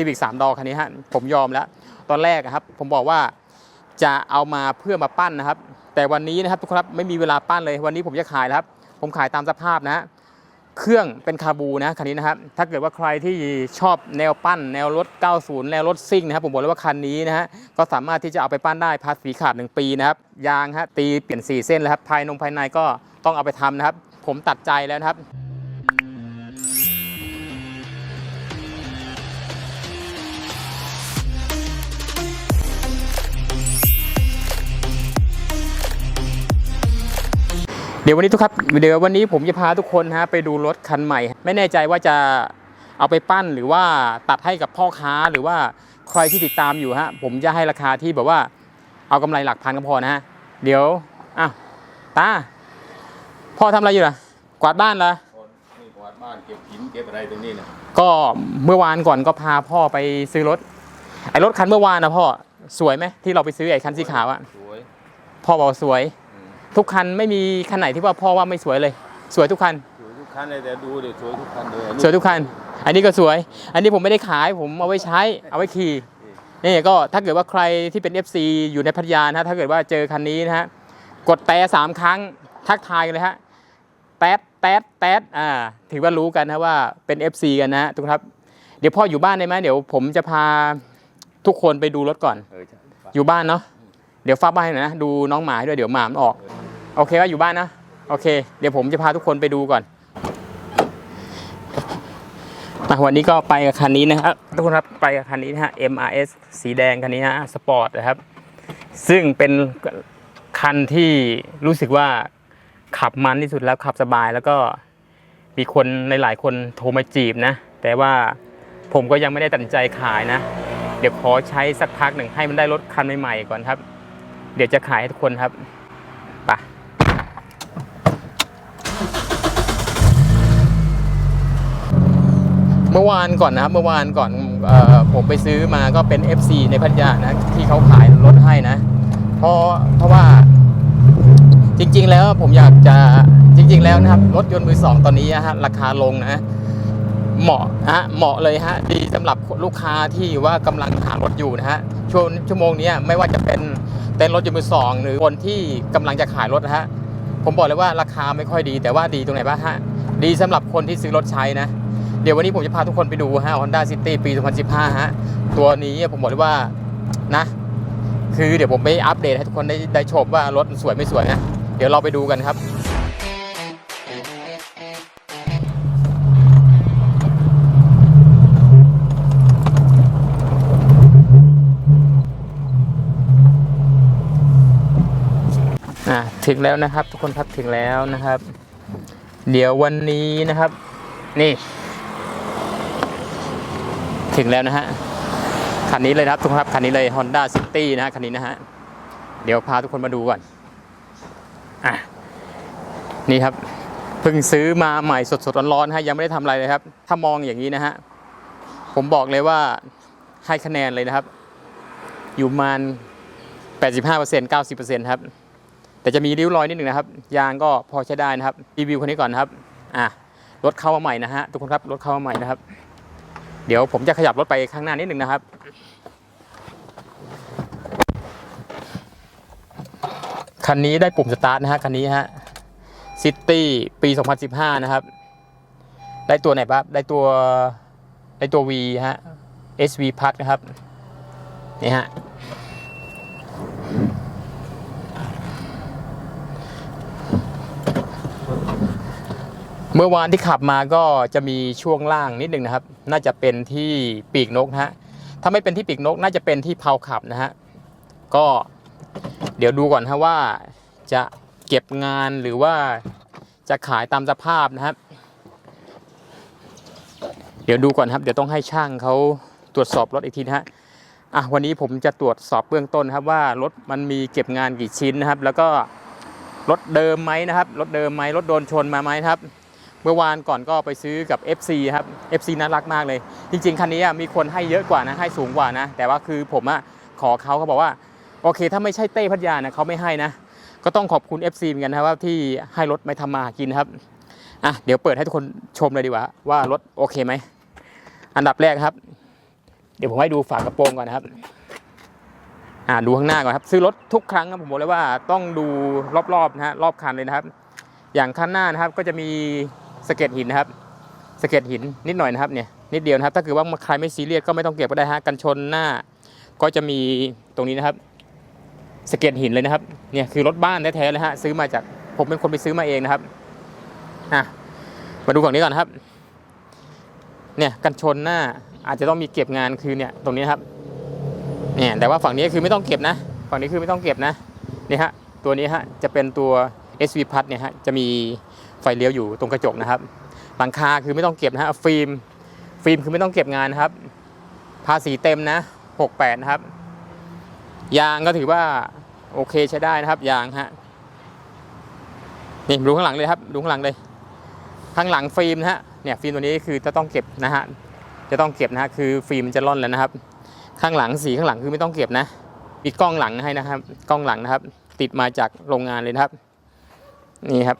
ซีวิกสามดอคันนี้ฮะผมยอมแล้ว ตอนแรกครับ ผมบอกว่าจะเอามาเพื่อมาปั้นนะครับ แต่วันนี้นะครับทุกคนครับไม่มีเวลาปั้นเลย วันนี้ผมจะขายครับ ผมขายตามสภาพนะฮะเครื่องเป็นคาบูนะคันนี้นะครับ ถ้าเกิดว่าใครที่ชอบแนวปั้น แนวรถ 90 แนวรถซิ่งนะครับ ผมบอกเลยว่าคันนี้นะฮะ ก็สามารถที่จะเอาไปปั้นได้ภาษีขาด 1 ปีนะครับ ยางฮะตีเปลี่ยน 4 เส้นแล้วครับ ภายนงภายในก็ต้องเอาไปทำนะครับ ผมตัดใจแล้วนะครับ ดี๋ยววันนี้ทุกครับเดี๋ยววันนี้ผมจะพาทุกคนนะฮะไปดูรถคันใหม่ ไม่แน่ใจว่าจะเอาไปปั้นหรือว่าตัดให้กับพ่อค้าหรือว่าใครที่ติดตามอยู่ฮะผมจะให้ราคาที่แบบว่าเอากำไรหลักพันก็พอนะฮะเดี๋ยวอะตาพ่อทำอะไรอยู่ล่ะ กวาดบ้านเหรอนี่กวาดบ้านเก็บหินเก็บอะไรตรงนี้นะก็เมื่อวานก่อนก็พาพ่อไปซื้อรถไอ้รถคันเมื่อวานนะพ่อสวยไหมที่เราไปซื้อไอ้คันสีขาวอะสวยพ่อบอกสวยอืม ทุกคันไม่มีคันไหนที่ว่าพ่อว่าไม่สวยเลย สวยทุกคันสวยทุกคันเลยแต่ดูดิสวยทุกคันเลยสวยทุกคัน อันนี้ก็สวย อันนี้ผมไม่ได้ขายผมเอาไว้ใช้เอาไว้ขี่นี่ก็ถ้าเกิดว่าใครที่เป็น FC อยู่ในพัทยานะฮะถ้าเกิดว่าเจอคันนี้นะฮะกดแต่สามครั้งทักทายกันเลยฮะแต๊ดแต๊ดแต๊ดอ่าถือว่ารู้กันนะว่าเป็น FC กันนะฮะทุกคนครับ เดี๋ยวพ่ออยู่บ้านได้ไหมเดี๋ยวผมจะพาทุกคนไปดูรถก่อนเออใช่อยู่บ้านเนาะ เดี๋ยวฟ้าบ้านหน่อยนะดูน้องหมาให้ด้วยเดี๋ยวหมามันออก โอเคว่าอยู่บ้านนะ โอเค เดี๋ยวผมจะพาทุกคนไปดูก่อนอ่วันนี้ก็ไปกับคันนี้นะครับทุกคนครับไปกับคันนี้นะฮะ MRS สีแดงคันนี้ฮะสปอร์ตนะครับ ซึ่งเป็นคันที่รู้สึกว่าขับมันที่สุดแล้วขับสบายแล้วก็มีคนในหลายคนโทรมาจีบนะ แต่ว่าผมก็ยังไม่ได้ตัดใจขายนะ เดี๋ยวขอใช้สักพักหนึ่งให้มันได้รถคันใหม่ๆก่อนครับ เดี๋ยวจะขายให้ทุกคนครับไปเมื่อวานก่อนนะครับ เมื่อวานก่อนออผมไปซื้อมาก็เป็น FC ในพัทยานะ ที่เขาขายรถให้นะ เพราะเพราะว่าจริง ๆ แล้วผมอยากจะจริง ๆ แล้วนะครับรถยนต์มือสองตอนนี้นะฮะราคาลงนะเหมาะฮะเหมาะเลยฮะดีสำหรับลูกค้าที่ว่ากำลังหารถอยู่นะฮะช่วงชั่วโมงนี้ไม่ว่าจะเป็น เต้นรถยนต์มือสองหรือคนที่กำลังจะขายรถนะฮะผมบอกเลยว่าราคาไม่ค่อยดี แต่ว่าดีตรงไหนบ้างฮะดีสำหรับคนที่ซื้อรถใช้นะ เดี๋ยววันนี้ผมจะพาทุกคนไปดูฮะ Honda City ปี 2015 ฮะ ตัวนี้ผมบอกเลยว่านะ คือเดี๋ยวผมไปอัปเดตให้ทุกคนได้ได้ชมว่ารถสวยไม่สวยนะ เดี๋ยวเราไปดูกันครับ ถึงแล้วนะครับ ทุกคนครับถึงแล้วนะครับ เดี๋ยววันนี้นะครับ นี่ ถึงแล้วนะฮะคันนี้เลยนะครับทุกคนครับคันนี้เลย Honda City นะฮะคันนี้นะฮะเดี๋ยวพาทุกคนมาดูก่อนอะนี่ครับเพิ่งซื้อมาใหม่สดๆร้อนๆฮะยังไม่ได้ทำอะไรเลยครับ ถ้ามองอย่างนี้นะฮะผมบอกเลยว่าให้คะแนนเลยนะครับ อยู่ประมาณ85% 90%ครับ แต่จะมีริ้วรอยนิดหนึ่งนะครับ ยางก็พอใช้ได้นะครับรีวิวคนนี้ก่อนนะครับอะรถเข้ามาใหม่นะฮะทุกคนครับรถเข้ามาใหม่นะครับ เดี๋ยวผมจะขยับรถไปข้างหน้านิดหนึ่งนะครับคันนี้ได้ปุ่มสตาร์ทนะฮะคันนี้ฮะซิตี้ปี 2015 นะครับ ได้ตัวไหนบ้างได้ตัวได้ตัว V ฮะ SV พัดนะครับนี่ฮะ เมื่อวานที่ขับมาก็จะมีช่วงล่างนิดหนึ่งนะครับ น่าจะเป็นที่ปีกนกนะฮะถ้าไม่เป็นที่ปีกนกน่าจะเป็นที่เพาขับนะฮะก็เดี๋ยวดูก่อนฮะว่าจะเก็บงานหรือว่าจะขายตามสภาพนะครับ เดี๋ยวดูก่อนครับ เดี๋ยวต้องให้ช่างเขาตรวจสอบรถอีกทีนะฮะอะวันนี้ผมจะตรวจสอบเบื้องต้นครับว่ารถมันมีเก็บงานกี่ชิ้นนะครับ แล้วก็รถเดิมไหมนะครับรถเดิมไหมรถโดนชนมาไหมครับ เมื่อวานก่อนก็ไปซื้อกับ FC ครับ FC น่ารักมากเลย จริง ๆ คันนี้อะมีคนให้เยอะกว่านะ ให้สูงกว่านะ แต่ว่าคือผมอะขอเขาเขาบอกว่า โอเค ถ้าไม่ใช่เต้พัทยานะเขาไม่ให้นะ ก็ต้องขอบคุณ FC เหมือนกันนะว่าที่ให้รถไม่ทำมาหากินครับอะเดี๋ยวเปิดให้ทุกคนชมเลยดีกว่า ว่ารถโอเคไหม อันดับแรกครับ เดี๋ยวผมให้ดูฝากระโปรงก่อนนะครับอ่าดูข้างหน้าก่อนครับ ซื้อรถทุกครั้งผมบอกเลยว่าต้องดูรอบๆนะฮะรอบคันเลยนะครับ อย่างคันหน้านะครับก็จะมี สะเก็ดหินนะครับสะเก็ดหินนิดหน่อยนะครับเนี่ยนิดเดียวนะครับ ถ้าเกิดว่าใครไม่ซีเรียสก็ไม่ต้องเก็บก็ได้ฮะกันชนหน้า ก็จะมีตรงนี้นะครับสะเก็ดหินเลยนะครับเนี่ยคือรถบ้านแท้ๆเลยฮะซื้อมาจากผมเป็นคนไปซื้อมาเองนะครับอะมาดูฝั่งนี้ก่อนนะครับ เนี่ยกันชนหน้าอาจจะต้องมีเก็บงานคือเนี่ยตรงนี้นครับเนี่ยแต่ว่าฝั่งนี้คือไม่ต้องเก็บนะ ฝั่งนี้คือไม่ต้องเก็บนะนี่ฮะตัวนี้ฮะจะเป็นตัว SV พัดเนี่ยฮะจะมี ไฟเลี้ยวอยู่ตรงกระจกนะครับ หลังคาคือไม่ต้องเก็บนะฮะฟิล์มฟิล์มคือไม่ต้องเก็บงานนะครับ ภาษีเต็มนะ 68 นะครับ ยางก็ถือว่าโอเคใช้ได้นะครับยางฮะนี่ดูข้างหลังเลยครับดูข้างหลังเลย ข้างหลังฟิล์มนะฮะเนี่ยฟิล์มตัวนี้คือจะต้องเก็บนะฮะจะต้องเก็บนะฮะคือฟิล์มมันจะร่อนแล้วนะครับ ข้างหลังสีข้างหลังคือไม่ต้องเก็บนะมีกล้องหลังให้นะครับ กล้องหลังนะครับ ติดมาจากโรงงานเลยนะครับ นี่ครับ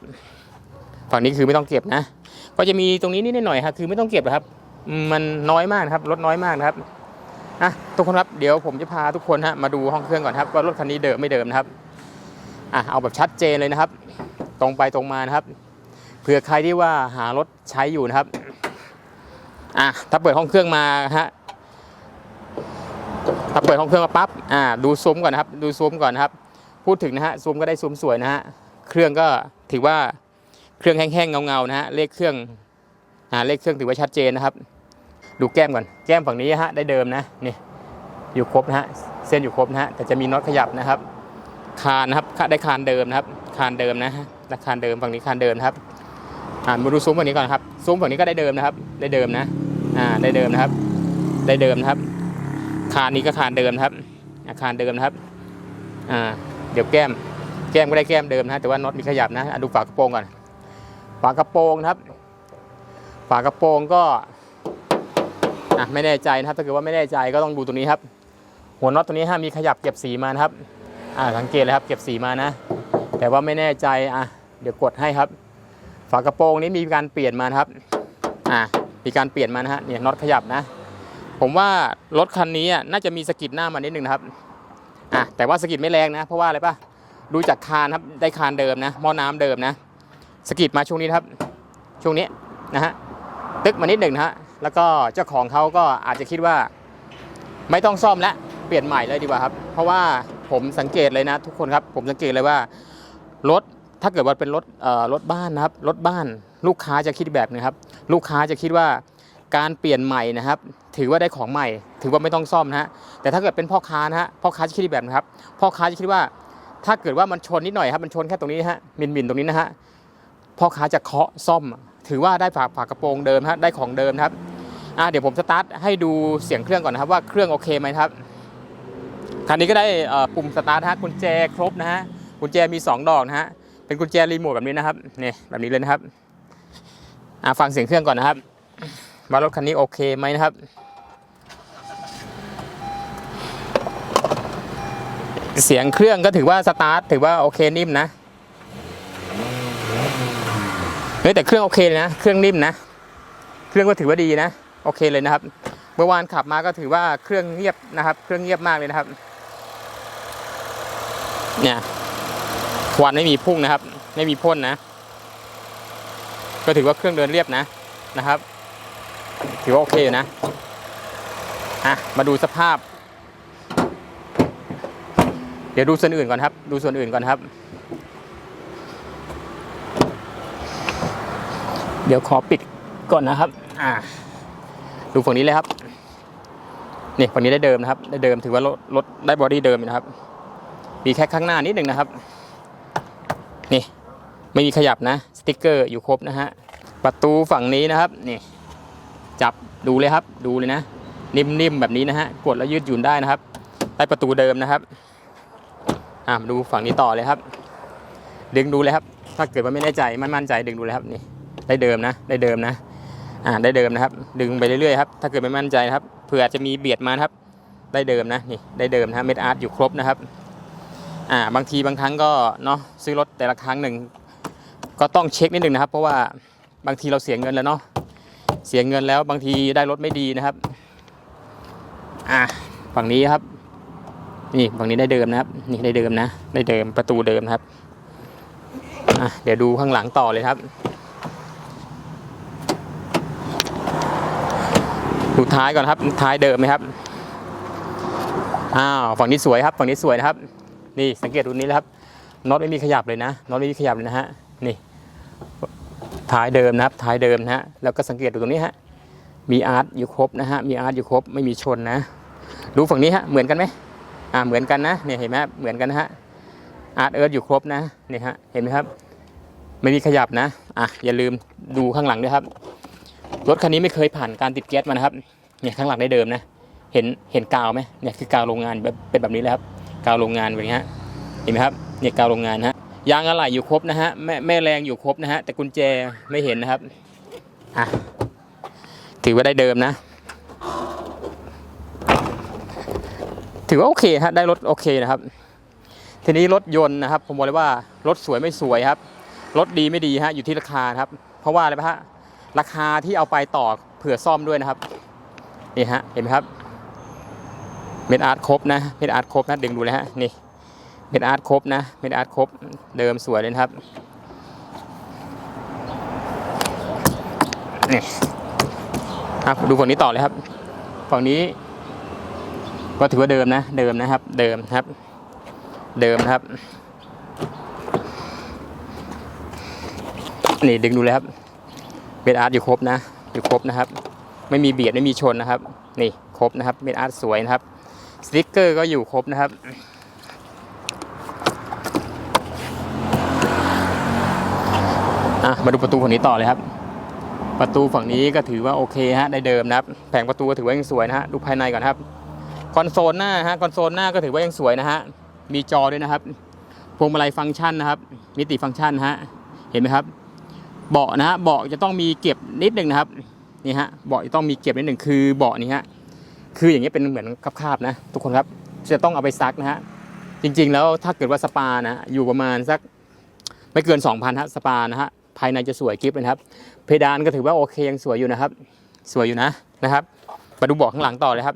ฝั่งนี้คือไม่ต้องเก็บนะ ก็จะมีตรงนี้นิดหน่อยครับคือไม่ต้องเก็บครับ มันน้อยมากครับรถน้อยมากนะครับอะทุกคนครับเดี๋ยวผมจะพาทุกคนฮะมาดูห้องเครื่องก่อนครับว่ารถคันนี้เดิมไม่เดิมนะครับอะเอาแบบชัดเจนเลยนะครับ ตรงไปตรงมานะครับเผื่อใครที่ว่าหารถใช้อยู่นะครับอะถ้าเปิดห้องเครื่องมาฮะถ้าเปิดห้องเครื่องมาปั๊บอ่าดูซุ้มก่อนนะครับ ดูซุ้มก่อนนะครับ พูดถึงนะฮะซุ้มก็ได้ซุ้มสวยนะฮะเครื่องก็ถือว่า เครื่องแห้งๆเงาๆนะฮะเลขเครื่องอ่าเลขเครื่องถือว่าชัดเจนนะครับ ดูแก้มก่อนแก้มฝั่งนี้ฮะได้เดิมนะนี่อยู่ครบนะฮะเส้นอยู่ครบนะฮะแต่จะมีน็อตขยับนะครับ คานนะครับได้คานเดิมนะครับ คานเดิมนะฮะคานเดิมฝั่งนี้คานเดิมครับอ่ามาดูซุ้มฝั่งนี้ก่อนครับซุ้มฝั่งนี้ก็ได้เดิมนะครับ ได้เดิมนะอ่าได้เดิมนะครับ ได้เดิมนะครับ คานนี้ก็คานเดิมครับอาคารเดิมนะครับอ่าเดี๋ยวแก้ม แก้มก็ได้แก้มเดิมนะแต่ว่าน็อตมีขยับนะอะดูฝากระโปรงก่อน ฝากระโปรงนะครับ ฝากระโปรงก็ไม่แน่ใจนะครับ ถ้าเกิดว่าไม่แน่ใจก็ต้องดูตรงนี้ครับ หัวน็อตตัวนี้ฮะมีขยับเก็บสีมานะครับอ่าสังเกตเลยครับ เก็บสีมานะ แต่ว่าไม่แน่ใจอะเดี๋ยวกดให้ครับ ฝากระโปรงนี้มีการเปลี่ยนมานะครับอ่ามีการเปลี่ยนมานะฮะเนี่ยน็อตขยับนะ ผมว่ารถคันนี้อะน่าจะมีสกิดหน้ามานิดนึงนะครับอะแต่ว่าสกิดไม่แรงนะ เพราะว่าอะไรปะดูจากคานครับได้คานเดิมนะหม้อน้ำเดิมนะ สกิดมาช่วงนี้ครับ ช่วงนี้นะฮะตึกมานิดหนึ่งนะฮะแล้วก็เจ้าของเขาก็อาจจะคิดว่า ไม่ต้องซ่อมแล้วเปลี่ยนใหม่เลยดีกว่าครับ เพราะว่าผมสังเกตเลยนะ ทุกคนครับผมสังเกตเลยว่ารถถ้าเกิดว่าเป็นรถเอ่อรถบ้านนะครับรถบ้านลูกค้าจะคิดแบบนี้ครับ ลูกค้าจะคิดว่าการเปลี่ยนใหม่นะครับ ถือว่าได้ของใหม่ ถือว่าไม่ต้องซ่อมนะฮะแต่ถ้าเกิดเป็นพ่อค้านะฮะพ่อค้าจะคิดแบบนะครับ พ่อค้าจะคิดว่า ถ้าเกิดว่ามันชนนิดหน่อยครับมันชนแค่ตรงนี้นะฮะมินมินตรงนี้นะฮะ พ่อค้าจะเคาะซ่อม ถือว่าได้ฝากฝากระโปรงเดิมฮะได้ของเดิมครับอ่าเดี๋ยวผมสตาร์ทให้ดูเสียงเครื่องก่อนนะครับ ว่าเครื่องโอเคไหมครับคันนี้ก็ได้ปุ่มสตาร์ทฮะกุญแจครบนะฮะกุญแจมี 2 ดอกนะฮะเป็นกุญแจรีโมทแบบนี้นะครับนี่แบบนี้เลยนะครับอ่าฟังเสียงเครื่องก่อนนะครับว่ารถคันนี้โอเคไหมนะครับ เสียงเครื่องก็ถือว่าสตาร์ทถือว่าโอเคนิ่มนะ เฮ้ยแต่เครื่องโอเคเลยนะ เครื่องนิ่มนะ เครื่องก็ถือว่าดีนะ โอเคเลยนะครับ เมื่อวานขับมาก็ถือว่าเครื่องเงียบนะครับ เครื่องเงียบมากเลยนะครับ เนี่ยควันไม่มีพุ่งนะครับ ไม่มีพ่นนะ ก็ถือว่าเครื่องเดินเรียบนะนะครับ ถือว่าโอเคอยู่นะอะมาดูสภาพ เดี๋ยวดูส่วนอื่นก่อนครับ ดูส่วนอื่นก่อนครับ เดี๋ยวขอปิดก่อนนะครับ อ่า ดูฝั่งนี้เลยครับ นี่ฝั่งนี้ได้เดิมนะครับ ได้เดิมถือว่ารถรถได้บอดี้เดิมอยู่นะครับ มีแค่ข้างหน้านิดหนึ่งนะครับ นี่ไม่มีขยับนะ สติกเกอร์อยู่ครบนะฮะ ประตูฝั่งนี้นะครับ นี่ จับดูเลยครับ ดูเลยนะ นิ่มๆแบบนี้นะฮะ กดแล้วยืดหยุ่นได้นะครับใต้ประตูเดิมนะครับ อ่ามาดูฝั่งนี้ต่อเลยครับ ดึงดูเลยครับ ถ้าเกิดว่าไม่แน่ใจไม่มั่นใจดึงดูเลยครับนี่ ได้เดิมนะ ได้เดิมนะ อ่า ได้เดิมนะครับ ดึงไปเรื่อยๆครับ ถ้าเกิดไม่มั่นใจนะครับ เผื่อจะมีเบียดมาครับ ได้เดิมนะ นี่ ได้เดิมนะเม็ดอาร์ตอยู่ครบนะครับ อ่า บางทีบางครั้งก็เนาะ ซื้อรถแต่ละครั้งหนึ่ง ก็ต้องเช็คนิดหนึ่งนะครับ เพราะว่าบางทีเราเสียเงินแล้วเนาะ เสียเงินแล้วบางทีได้รถไม่ดีนะครับ อะฝั่งนี้ครับ นี่ ฝั่งนี้ได้เดิมนะครับ นี่ได้เดิมนะ ได้เดิม ประตูเดิมนะครับ อะ เดี๋ยวดูข้างหลังต่อเลยครับ ดูท้ายก่อนครับ ท้ายเดิมไหมครับ อ้าว ฝั่งนี้สวยครับ ฝั่งนี้สวยนะครับ นี่สังเกตดูนี้นะครับ น็อตไม่มีขยับเลยนะ น็อตไม่มีขยับเลยนะฮะ นี่ ท้ายเดิมนะครับ ท้ายเดิมนะฮะ แล้วก็สังเกตดูตรงนี้ฮะ มีอาร์ตอยู่ครบนะฮะ มีอาร์ตอยู่ครบ ไม่มีชนนะ ดูฝั่งนี้ฮะ เหมือนกันไหมอ่า เหมือนกันนะ เนี่ยเห็นไหมเหมือนกันนะฮะ อาร์ตเอิร์ธอยู่ครบนะเนี่ยฮะ เห็นไหมครับ ไม่มีขยับนะ อะ อย่าลืมดูข้างหลังด้วยครับ รถคันนี้ไม่เคยผ่านการติดแก๊สมานะครับเนี่ยข้างหลังได้เดิมนะเห็นเห็นกาวไหมเนี่ยคือกาวโรงงานแบบเป็นแบบนี้เลยครับกาวโรงงานแบบนี้ฮะเห็นไหมครับเนี่ยกาวโรงงานฮะยางอะไหล่อยู่ครบนะฮะแม่แม่แรงอยู่ครบนะฮะแต่กุญแจไม่เห็นนะครับอะถือว่าได้เดิมนะ ถือว่าโอเคฮะได้รถโอเคนะครับ ทีนี้รถยนต์นะครับ ผมบอกเลยว่ารถสวยไม่สวยครับรถดีไม่ดีฮะอยู่ที่ราคาครับ เพราะว่าอะไรปะฮะ ราคาที่เอาไปต่อเผื่อซ่อมด้วยนะครับนี่ฮะเห็นไหมครับเม็ดอาร์ตครบนะเม็ดอาร์ตครบนะดึงดูเลยฮะนี่เม็ดอาร์ตครบนะเม็ดอาร์ตครบเดิมสวยเลยนะครับนี่ครับดูฝั่งนี้ต่อเลยครับฝั่งนี้ ก็ถือว่าเดิมนะ เดิมนะครับ เดิมครับ เดิมครับนี่ดึงดูเลยครับ เม็ดอาร์ตอยู่ครบนะ อยู่ครบนะครับ ไม่มีเบียดไม่มีชนนะครับ นี่ครบนะครับ เม็ดอาร์ตสวยนะครับสติ๊กเกอร์ก็อยู่ครบนะครับมาดูประตูฝั่งนี้ต่อเลยครับ ประตูฝั่งนี้ก็ถือว่าโอเคฮะได้เดิมนะครับ แผงประตูก็ถือว่ายังสวยนะฮะดูภายในก่อนครับ คอนโซลหน้าฮะคอนโซลหน้าก็ถือว่ายังสวยนะฮะมีจอด้วยนะครับพวงมาลัยฟังก์ชันนะครับ มิติฟังก์ชันฮะเห็นไหมครับ เบาะนะฮะเบาะจะต้องมีเก็บนิดหนึ่งนะครับนี่ฮะเบาะจะต้องมีเก็บนิดหนึ่งคือเบาะนี้ฮะคืออย่างเงี้ยเป็นเหมือนคาบๆนะ ทุกคนครับจะต้องเอาไปซักนะฮะจริงๆ แล้วถ้าเกิดว่าสปานะอยู่ประมาณสักไม่เกิน 2,000ฮะสปานะฮะภายในจะสวยกิฟเลยนะครับ เพดานก็ถือว่าโอเคยังสวยอยู่นะครับ สวยอยู่นะนะครับมาดูเบาะข้างหลังต่อเลยครับ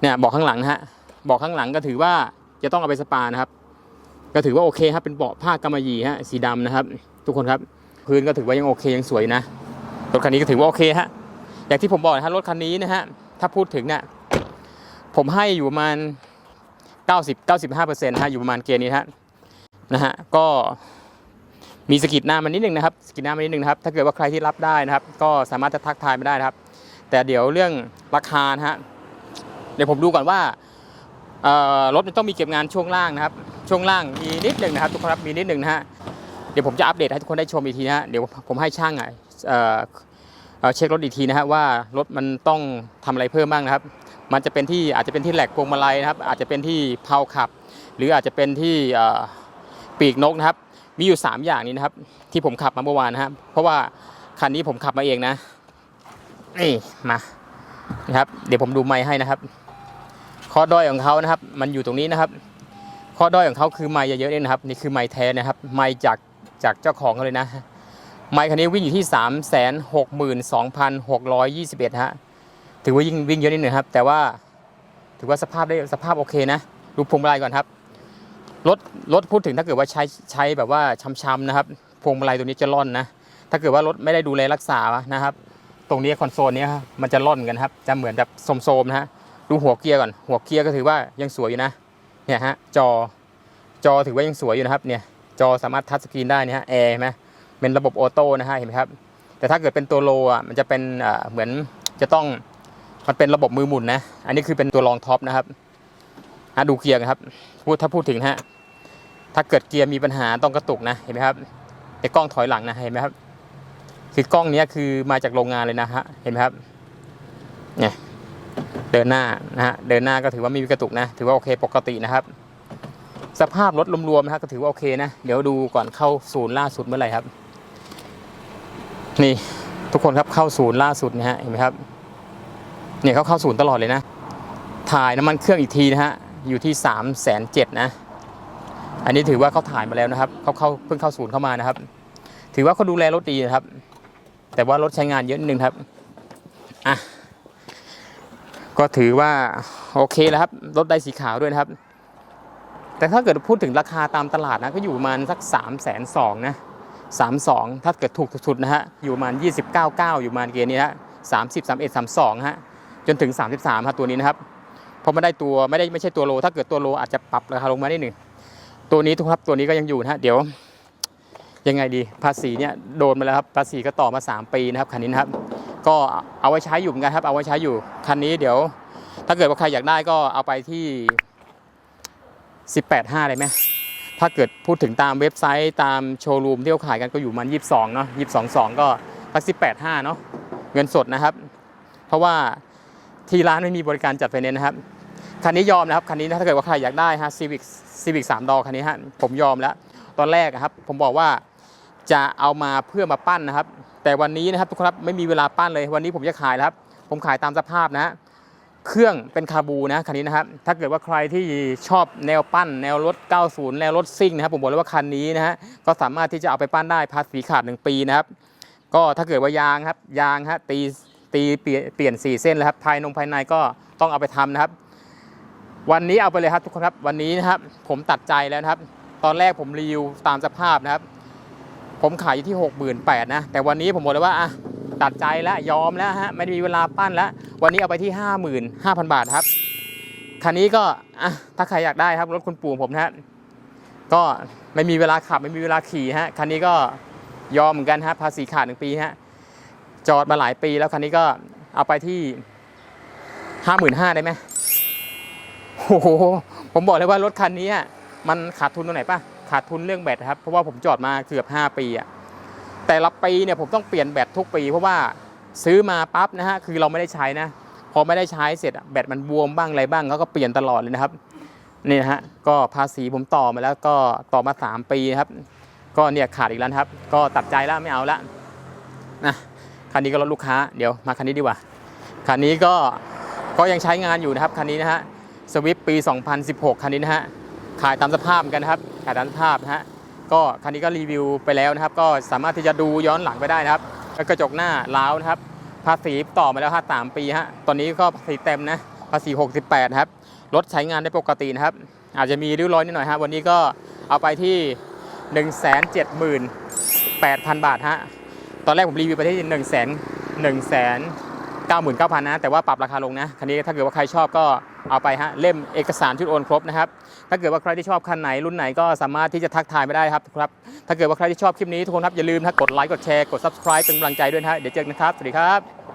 เนี่ยเบาะข้างหลังนะฮะเบาะข้างหลังก็ถือว่าจะต้องเอาไปสปานะครับ ก็ถือว่าโอเคครับเป็นเบาะผ้ากำมะหยี่ฮะสีดำนะครับ ทุกคนครับ พื้นก็ถือว่ายังโอเคยังสวยนะ รถคันนี้ก็ถือว่าโอเคฮะ อย่างที่ผมบอกนะฮะรถคันนี้นะฮะ ถ้าพูดถึงเนี่ยผมให้อยู่ประมาณ 90 95%ฮะอยู่ประมาณเกณฑ์นี้ฮะนะฮะก็มีสกิดหน้ามันนิดนึงนะครับสกิดหน้ามันนิดนึงนะครับถ้าเกิดว่าใครที่รับได้นะครับ ก็สามารถจะทักทายมาได้นะครับ แต่เดี๋ยวเรื่องราคาฮะเดี๋ยวผมดูก่อนว่ารถมันต้องมีเก็บงานช่วงล่างนะครับ ช่วงล่างมีนิดหนึ่งนะครับ ทุกคนครับมีนิดหนึ่งนะฮะ เดี๋ยวผมจะอัปเดตให้ทุกคนได้ชมอีกทีนะฮะเดี๋ยวผมให้ช่างอะเช็ครถอีกทีนะฮะว่ารถมันต้องทำอะไรเพิ่มบ้างนะครับ มันจะเป็นที่อาจจะเป็นที่แหลกพวงมาลัยนะครับ อาจจะเป็นที่เพลาขับ หรืออาจจะเป็นที่ปีกนกนะครับ มีอยู่ 3 อย่างนี้นะครับ ที่ผมขับมาเมื่อวานนะครับ เพราะว่าคันนี้ผมขับมาเองนะนี่มานะครับ เดี๋ยวผมดูไม้ให้นะครับข้อด้อยของเขานะครับ มันอยู่ตรงนี้นะครับ ข้อด้อยของเขาคือไม้เยอะๆเนี่ยนะครับ นี่คือไม้แท้นะครับ ไม้จาก จากเจ้าของเขาเลยนะ ไม้คันนี้วิ่งอยู่ที่ 3 6 2 6 2 1 ฮะ ถือว่ายิ่งวิ่งเยอะนิดหนึ่งครับ แต่ว่าถือว่าสภาพได้สภาพโอเคนะ ดูพวงมาลัยก่อนครับ รถรถพูดถึงถ้าเกิดว่าใช้ใช้แบบว่าช้ำๆนะครับ พวงมาลัยตัวนี้จะร่อนนะ ถ้าเกิดว่ารถไม่ได้ดูแลรักษานะครับ ตรงนี้คอนโซลนี้มันจะร่อนกันครับ จะเหมือนแบบโสมๆนะฮะ ดูหัวเกียร์ก่อน หัวเกียร์ก็ถือว่ายังสวยอยู่นะ เนี่ยฮะ จอ จอถือว่ายังสวยอยู่นะครับ เนี่ย จอสามารถทัชสกรีนได้นี่ฮะแอร์เห็นไหมเป็นระบบออโต้นะฮะเห็นไหมครับ แต่ถ้าเกิดเป็นตัวโลอะมันจะเป็นเหมือนจะต้องมันเป็นระบบมือหมุนนะ อันนี้คือเป็นตัวรองท็อปนะครับฮะดูเกียร์ครับพูดถ้าพูดถึงฮะถ้าเกิดเกียร์มีปัญหาต้องกระตุกนะเห็นไหมครับไอ้กล้องถอยหลังนะเห็นไหมครับ คือกล้องนี้คือมาจากโรงงานเลยนะฮะเห็นไหมครับเนี่ยเดินหน้านะฮะเดินหน้าก็ถือว่าไม่มีกระตุกนะ ถือว่าโอเคปกตินะครับ สภาพรถรวมๆนะฮะก็ถือว่าโอเคนะ เดี๋ยวดูก่อนเข้าศูนย์ล่าสุดเมื่อไหร่ครับ นี่ทุกคนครับเข้าศูนย์ล่าสุดนะฮะเห็นไหมครับเนี่ยเขาเข้าศูนย์ตลอดเลยนะ ถ่ายน้ำมันเครื่องอีกทีนะฮะอยู่ที่3ามแสนเจ็ดนะ อันนี้ถือว่าเขาถ่ายมาแล้วนะครับเขาเข้าเพิ่งเข้าศูนย์เข้ามานะครับ ถือว่าเขาดูแลรถดีนะครับ แต่ว่ารถใช้งานเยอะนิดนึงครับอะก็ถือว่าโอเคแล้วครับรถได้สีขาวด้วยนะครับ แต่ถ้าเกิดพูดถึงราคาตามตลาดนะก็อยู่ประมาณสัก3ามแสนสองนะสามสองถ้าเกิดถูกสุดนะฮะอยู่ประมาณยี่สิบเก้าเก้าอยู่ประมาณเกณฑ์นี้ฮะสามสิบสามเอ็ดสามสองฮะจนถึงสามสิบสามครับตัวนี้นะครับเพราะไม่ได้ตัวไม่ได้ไม่ใช่ตัวโล ถ้าเกิดตัวโลอาจจะปรับราคาลงมาได้หนึ่งตัวนี้ทุกครับตัวนี้ก็ยังอยู่นะฮะเดี๋ยวยังไงดีภาษีเนี่ยโดนมาแล้วครับภาษีก็ต่อมา 3 ปีนะครับคันนี้นะครับ ก็เอาไว้ใช้อยู่เหมือนกันครับเอาไว้ใช้อยู่คันนี้เดี๋ยว ถ้าเกิดว่าใครอยากได้ก็เอาไปที่ 18.5เลยไหมถ้าเกิดพูดถึงตามเว็บไซต์ตามโชว์รูมที่เขาขายกันก็อยู่มัน 22 เนาะ22.2 ก็สัก18.5 เนาะเงินสดนะครับ เพราะว่าที่ร้านไม่มีบริการจัดไฟแนนซ์นะครับ คันนี้ยอมนะครับ คันนี้นะถ้าเกิดว่าใครอยากได้ฮะซีวิกซีวิกสามดอคันนี้ฮะผมยอมแล้ว ตอนแรกครับ ผมบอกว่าจะเอามาเพื่อมาปั้นนะครับ แต่วันนี้นะครับทุกคนครับไม่มีเวลาปั้นเลยวันนี้ผมจะขายครับ ผมขายตามสภาพนะฮะ เครื่องเป็นคาบูนะคันนี้นะครับ ถ้าเกิดว่าใครที่ชอบแนวปั้น แนวรถ 90 แนวรถซิ่งนะครับผมบอกเลยว่าคันนี้นะฮะก็สามารถที่จะเอาไปปั้นได้ภาษีขาด 1 ปีนะครับ ก็ถ้าเกิดว่ายางครับยางฮะตีตีเปลี่ยนเปลี่เส้นแล้วครับภายนงภายในก็ต้องเอาไปทำนะครับ วันนี้เอาไปเลยครับทุกคนครับวันนี้นะครับผมตัดใจแล้วนะครับ ตอนแรกผมรีวิวตามสภาพนะครับ ผมขายอยู่ที่ 68,000นะแต่วันนี้ผมบอกเลยว่าอะ ตัดใจแล้วยอมแล้วฮะไม่ได้มีเวลาปั้นแล้ว วันนี้เอาไปที่ 55,000 บาทครับคันนี้ก็ถ้าใครอยากได้ครับรถคุณปู่ผมนะฮะก็ไม่มีเวลาขับไม่มีเวลาขี่ฮะคันนี้ก็ยอมเหมือนกันฮะภาษีขาดหนึ่งปีฮะจอดมาหลายปีแล้วคันนี้ก็เอาไปที่55,000ได้ไหมโอ้โหผมบอกเลยว่ารถคันนี้มันขาดทุนตรงไหนป่ะขาดทุนเรื่องแบตครับเพราะว่าผมจอดมาเกือบ5ปีอะ แต่ละปีเนี่ยผมต้องเปลี่ยนแบตทุกปี เพราะว่าซื้อมาปั๊บนะฮะคือเราไม่ได้ใช้นะพอไม่ได้ใช้เสร็จแบตมันบวมบ้างอะไรบ้างแล้วก็เปลี่ยนตลอดเลยนะครับนี่นะฮะก็ภาษีผมต่อมาแล้วก็ต่อมา 3 ปีครับ ก็เนี่ยขาดอีกแล้วครับ ก็ตัดใจแล้วไม่เอาละนะคันนี้ก็รถลูกค้าเดี๋ยวมาคันนี้ดีกว่าคันนี้ก็ก็ยังใช้งานอยู่นะครับคันนี้นะฮะสวิฟปี 2016 คันนี้นะฮะขายตามสภาพกันครับขายตามสภาพนะฮะ ก็คันนี้ก็รีวิวไปแล้วนะครับ ก็สามารถที่จะดูย้อนหลังไปได้นะครับ กระจกหน้าล้าวนะครับ ภาษีต่อมาแล้วฮะสามปีฮะตอนนี้ก็ภาษีเต็มนะภาษี 68ครับรถใช้งานได้ปกตินะครับ อาจจะมีริ้วรอยนิดหน่อยฮะวันนี้ก็เอาไปที่ 178,000 บาทฮะตอนแรกผมรีวิวไปที่1 1 0 0 0 0 1 99,000นะแต่ว่าปรับราคาลงนะคันนี้ถ้าเกิดว่าใครชอบก็เอาไปฮะเล่มเอกสารชุดโอนครบนะครับ ถ้าเกิดว่าใครที่ชอบคันไหนรุ่นไหนก็สามารถที่จะทักทายไม่ได้ครับครับ ถ้าเกิดว่าใครที่ชอบคลิปนี้ทุกคนครับอย่าลืมนะกดไลค์กดแชร์กด subscribe เป็นกำลังใจด้วยนะฮะเดี๋ยวเจอกันนะครับ สวัสดีครับ